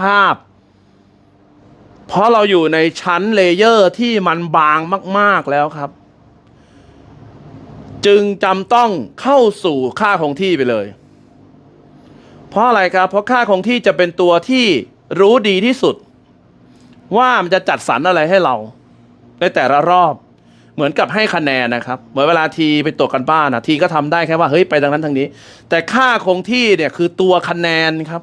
ภาพ เพราะเราอยู่ในชั้นเลเยอร์ที่มันบางมาก ๆแล้วครับ จึงจำต้องเข้าสู่ค่าคงที่ไปเลย เพราะอะไรครับ เพราะค่าคงที่จะเป็นตัวที่รู้ดีที่สุด ว่ามันจะจัดสรรอะไรให้เรา ในแต่ละรอบเหมือนกับให้คะแนนนะครับ เหมือนเวลาทีไปตรวจกันบ้านนะทีก็ทำได้แค่ว่าเฮ้ยไปทางนั้นทางนี้ แต่ค่าคงที่เนี่ยคือตัวคะแนนครับ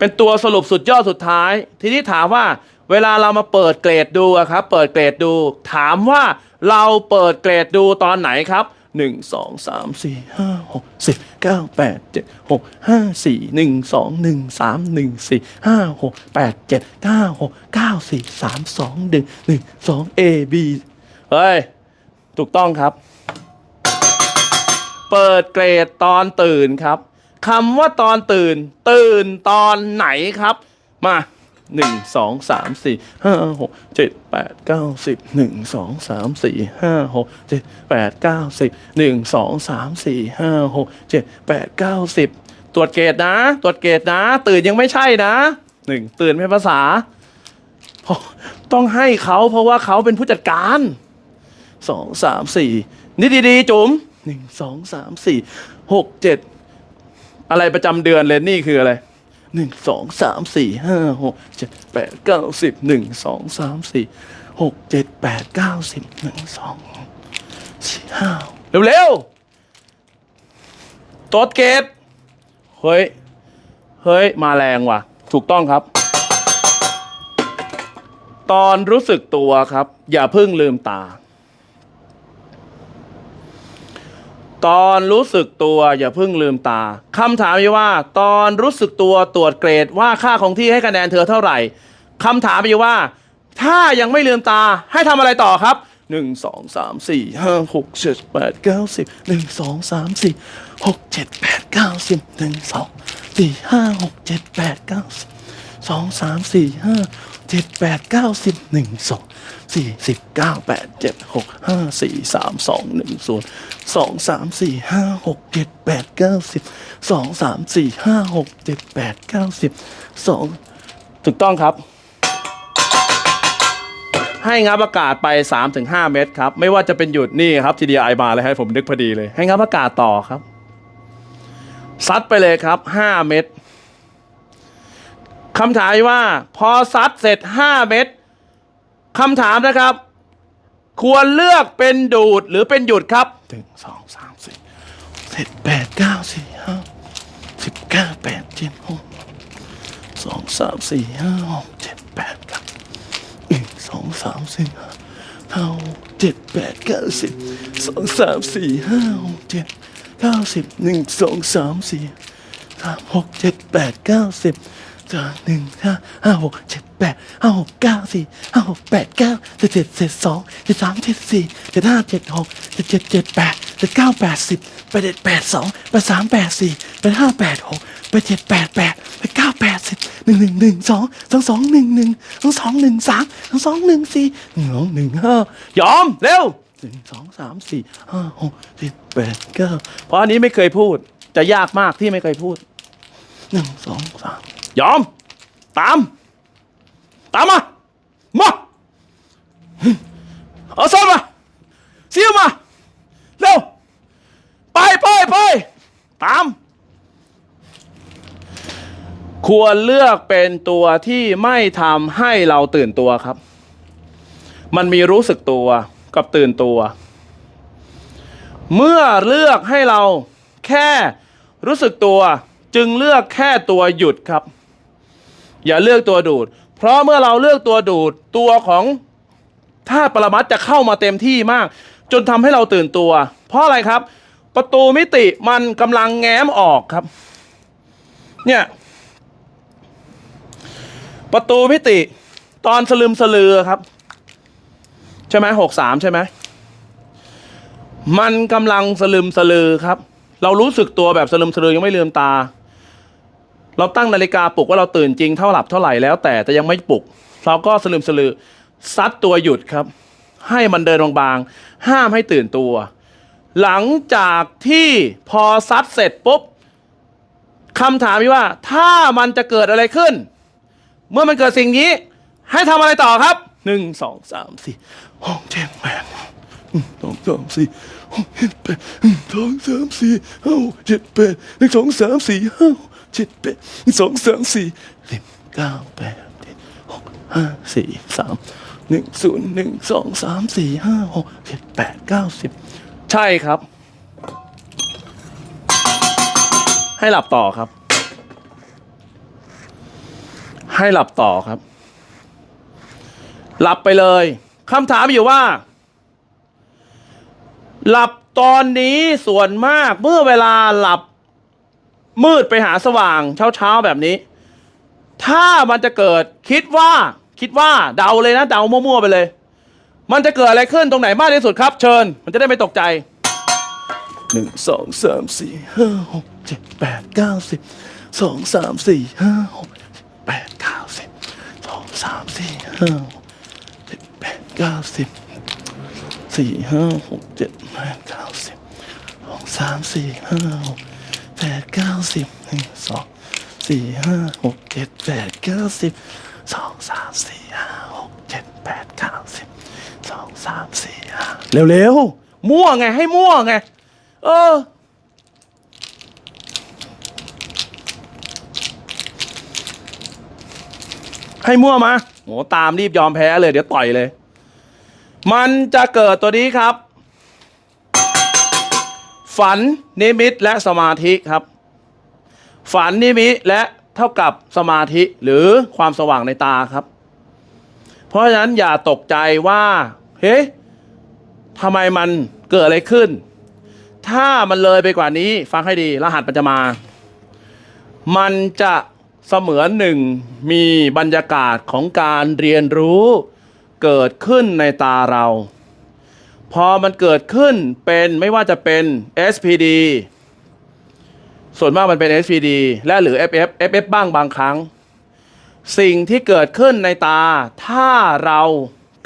เป็นตัวสรุปสุดยอดสุดท้าย ทีนี้ถามว่าเวลาเรามาเปิดเกรดดูครับ เปิดเกรดดู ถามว่าเราเปิดเกรดดูตอนไหนครับหนึ่งสองสามสี่ห้าหกสิบเก้าแปดเจ็ดหกห้าสี่หนึ่งสองหนึ่งสามหนึ่งสี่ห้าหกแปดเจ็ดเก้าหกเก้าสี่สามสองหนึ่งหนึ่งสอง A B เฮ้ย ถูกต้องครับ เปิดเกรดตอนตื่นครับ คำว่าตอนตื่น ตื่นตอนไหนครับ มาหนึ่งสองสามสี่ห้าหกเจ็ดแปดเก้าสิบหนึ่งสองสามสี่ห้าหกเจ็ดแปดเก้าสิบหนึ่งสองสามสี่ห้าหกเจ็ดแปดเก้าสิบตรวจเกรดนะ ตรวจเกรดนะ ตื่นยังไม่ใช่นะหนึ่งตื่นเป็นภาษา ต้องให้เขาเพราะว่าเขาเป็นผู้จัดการสองสามสี่นี่ดีๆจุ๋มหนึ่งสองสามสี่หกเจ็ด อะไรประจำเดือนเลยนี่คืออะไรหนึ่งสองสามสี่ห้าหกเจ็ดแปดเก้าสิบหนึ่งสองสามสี่หกเจ็ดแปดเก้าสิบหนึ่งสองสี่ห้าเร็วๆตดเกตเฮ้ย เฮ้ย มาแรงว่ะ ถูกต้องครับ ตอนรู้สึกตัวครับ อย่าเพิ่งลืมตา ตอนรู้สึกตัวอย่าเพิ่งลืมตาคำถามอยู่ว่า ตอนรู้สึกตัวตรวจเกรดว่าค่าของที่ให้คะแนนเธอเท่าไหร่คำถามอยู่ว่า ถ้ายังไม่ลืมตาให้ทำอะไรต่อครับหนึ่งสองสามสี่ห้าหกเจ็ดแปดเก้าสิบหนึ่งสองสามสี่หกเจ็ดแปดเก้าสิบหนึ่งสองสี่ห้าหกเจ็ดแปดเก้าสิบสองสามสี่ห้า เจ็ดแปดเก้าสิบหนึ่งสองสี่สิบเก้าแปดเจ็ดหกห้าสี่สามสองหนึ่งศูนย์สองสามสี่ห้าหกเจ็ดแปดเก้าสิบสองสามสี่ห้าหกเจ็ดแปดเก้าสิบสองถูกต้องครับ ให้งับอากาศไป 3-5 เมตรครับ ไม่ว่าจะเป็นหยุดนี่ครับ TDI มาเลยให้ผมนึกพอดีเลย ให้งับอากาศต่อครับซัดไปเลยครับ 5 เมตร คำถามว่า พอซัดเสร็จ 5 เมตรคำถามนะครับ ควรเลือกเป็นดูดหรือเป็นหยุดครับหนึ่งสองสามสี่เจ็ดแปดเก้าสี่ห้าสิบเก้าแปดเจ็ดหกสองสามสี่ห้าหกเจ็ดแปดครับหนึ่งสองสามสี่ห้าห้าหกเจ็ดแปดเก้าสิบสองสามสี่ห้าหกเจ็ดเก้าสิบหนึ่งสองสามสี่สามหกเจ็ดแปดเก้าสิบ สองหนึ่งห้าห้าหกเจ็ดแปดห้าหกเก้าสี่ห้าหกแปดเก้าเจ็ดเจ็ดเจ็ดสองเจ็ดสามเจ็ดสี่เจ็ดห้าเจ็ดหกเจ็ดเจ็ดเจ็ดแปดเจ็ดเก้าแปดสิบแปดเอ็ดแปดสองแปดสามแปดสี่แปดห้าแปดหกแปดเจ็ดแปดแปดแปดเก้าแปดสิบหนึ่งหนึ่งหนึ่งสองสองสองหนึ่งหนึ่งสองสองหนึ่งสามสองสองหนึ่งสี่หนึ่งสองหนึ่งห้ายอมเร็วหนึ่งสองสามสี่ห้าหกเจ็ดแปดเก้าเพราะอันนี้ไม่เคยพูด จะยากมากที่ไม่เคยพูดหนึ่งสองสาม ยอม ตาม ตามมา มา เอาส้นมาเสียมา เร็ว ไปไปไปตาม ควรเลือกเป็นตัวที่ไม่ทำให้เราตื่นตัวครับ มันมีรู้สึกตัวกับตื่นตัว เมื่อเลือกให้เราแค่รู้สึกตัวจึงเลือกแค่ตัวหยุดครับ อย่าเลือกตัวดูด เพราะเมื่อเราเลือกตัวดูดตัวของธาตุปรมัตจะเข้ามาเต็มที่มาก จนทำให้เราตื่นตัว เพราะอะไรครับ ประตูมิติมันกำลังแง้มออกครับ เนี่ยประตูมิติตอนสลืมสลือครับ ใช่ไหมหกสามใช่ไหมมันกำลังสลืมสลือครับ เรารู้สึกตัวแบบสลืมสลือยังไม่ลืมตา เราตั้งนาฬิกาปลุกว่าเราตื่นจริงเท่าหลับเท่าไหร่แล้วแต่แต่ยังไม่ปลุก เราก็สลืมสลือซัดตัวหยุดครับ ให้มันเดินบางๆห้ามให้ตื่นตัว หลังจากที่พอซัดเสร็จปุ๊บคำถามที่ว่าถ้ามันจะเกิดอะไรขึ้น เมื่อมันเกิดสิ่งนี้ ให้ทำอะไรต่อครับหนึ่งสองสามสี่หกเจ็ดแปดสองสามสี่หกเจ็ดแปดสองสามสี่ห้าเจ็ดแปดหนึ่งสองสามสี่ห้า เจ็ดแปดสองสามสี่สิบเก้าแปดเจ็ดหกห้าสี่สามหนึ่งศูนย์หนึ่งสองสามสี่ห้าหกเจ็ดแปดเก้าสิบใช่ครับ ให้หลับต่อครับ ให้หลับต่อครับ หลับไปเลยคำถามอยู่ว่า หลับตอนนี้ส่วนมากเมื่อเวลาหลับ มืดไปหาสว่างเช้าเช้าๆแบบนี้ ถ้ามันจะเกิดคิดว่าคิดว่าเดาเลยนะเดามั่วๆไปเลย มันจะเกิดอะไรขึ้นตรงไหนมากที่สุดครับ เชิญ มันจะได้ไม่ตกใจหนึ่งสองสามสี่ห้าหกเจ็ดแปดเก้าสิบสองสามสี่ห้าหกแปดเก้าสิบสองสามสี่ห้าหกเจ็ดแปดเก้าสิบสี่ห้าหกเจ็ดแปดเก้าสิบสองสามสี่ห้าหก แปดเก้าสิบหนึ่งสองสี่ห้าหกเจ็ดแปดเก้าสิบสองสามสี่ห้าหกเจ็ดแปดเก้าสิบสองสามสี่ห้าเร็วๆ มั่วไงให้มั่วไง เออให้มั่วมาโหตามรีบยอมแพ้เลย เดี๋ยวต่อยเลย มันจะเกิดตัวนี้ครับ ฝันนิมิตและสมาธิครับ ฝันนิมิตและเท่ากับสมาธิหรือความสว่างในตาครับ เพราะฉะนั้นอย่าตกใจว่าเฮ้ยทำไมมันเกิดอะไรขึ้น ถ้ามันเลยไปกว่านี้ฟังให้ดีรหัสมันจะมา มันจะเสมือนหนึ่งมีบรรยากาศของการเรียนรู้เกิดขึ้นในตาเรา พอมันเกิดขึ้นเป็นไม่ว่าจะเป็น SPD ส่วนมากมันเป็น SPD และหรือ FF FF บ้างบางครั้ง สิ่งที่เกิดขึ้นในตา ถ้าเรา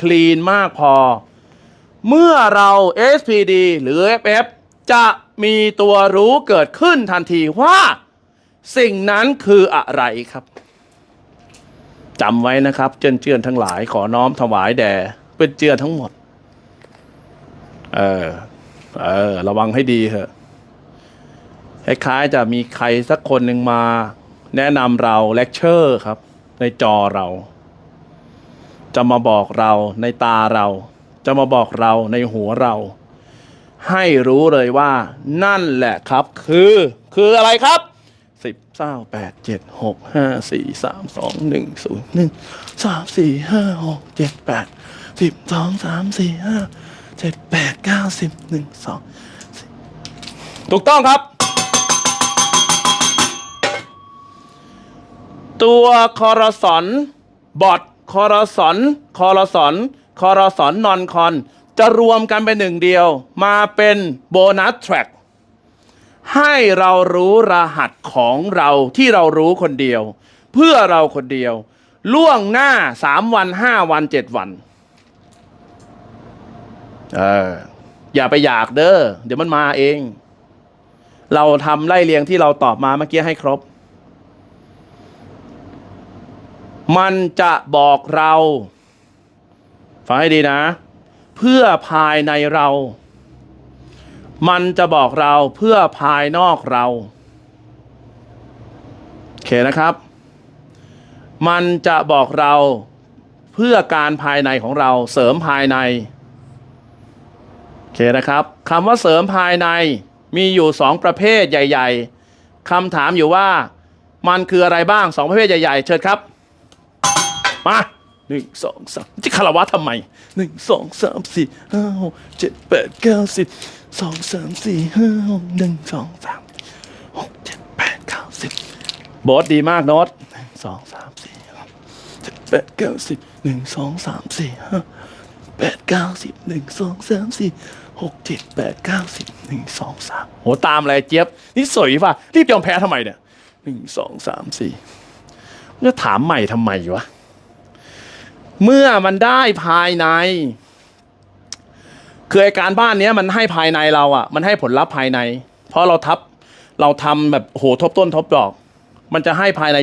คลีนมากพอ เมื่อเรา SPD หรือ FF จะมีตัวรู้เกิดขึ้นทันทีว่า สิ่งนั้นคืออะไรครับจำไว้นะครับ เจือนเจือนๆทั้งหลายขอน้อมถวายแด่เป็นเจือทั้งหมด เออ เออ ระวังให้ดีเถอะคล้ายๆจะมีใครสักคนหนึ่งมา แนะนำเราเลคเชอร์ครับ ในจอเรา จะมาบอกเราในตาเรา จะมาบอกเราในหัวเรา ให้รู้เลยว่า นั่นแหละครับ คือ คืออะไรครับสิบเก้าแปดเจ็ดหกห้าสี่สามสองหนึ่งศูนย์หนึ่งสามสี่ห้าหกเจ็ดแปดสิบสองสามสี่ห้า เจ็ดแปดเก้าสิบหนึ่งสองถูกต้องครับ ตัวคอรสอนบอทคอรสอนคอรสอนคอรสอนนอนคอน จะรวมกันเป็นหนึ่งเดียว มาเป็นโบนัสแทร็กให้เรารู้รหัสของเราที่เรารู้คนเดียว เพื่อเราคนเดียว ล่วงหน้าสามวันห้าวันเจ็ดวัน เอออย่าไปอยากเด้อเดี๋ยวมันมาเอง เราทำไล่เรียงที่เราตอบมาเมื่อกี้ให้ครบ มันจะบอกเรา ฟังให้ดีนะ เพื่อภายในเรา มันจะบอกเราเพื่อภายนอกเราโอเคนะครับ มันจะบอกเราเพื่อการภายในของเราเสริมภายใน เคนะครับคำว่าเสริมภายในมีอยู่สองประเภทใหญ่ ๆคำถามอยู่ว่ามันคืออะไรบ้างสองประเภทใหญ่ ๆ เชิญครับ มาหนึ่งสองสามจะคารวะทำไมหนึ่งสองสามสี่ห้าหกเจ็ดแปดเก้าสิบสองสามสี่ห้าหกหนึ่งสองสามหกเจ็ดแปดเก้าสิบโบทดีมากโน้ตหนึ่งสองสามสี่ห้าเจ็ดแปดเก้าสิบหนึ่งสองสามสี่ห้าแปดเก้าสิบหนึ่งสองสามสี่ หกเจ็ดแปดเก้าสิบหนึ่งสองสามโหตามอะไรเจี๊ยบนี่สวยป่ะ รีบยอมแพ้ทำไมเนี่ยหนึ่งสองสามสี่จะถามใหม่ทำไมวะ เมื่อมันได้ภายใน คือไอการบ้านเนี้ยมันให้ภายในเราอะ่ะ มันให้ผลลัพธ์ภายใน เพราะเราทับ เราทำแบบโหทบต้นทบดอก มันจะให้ภายในอยู่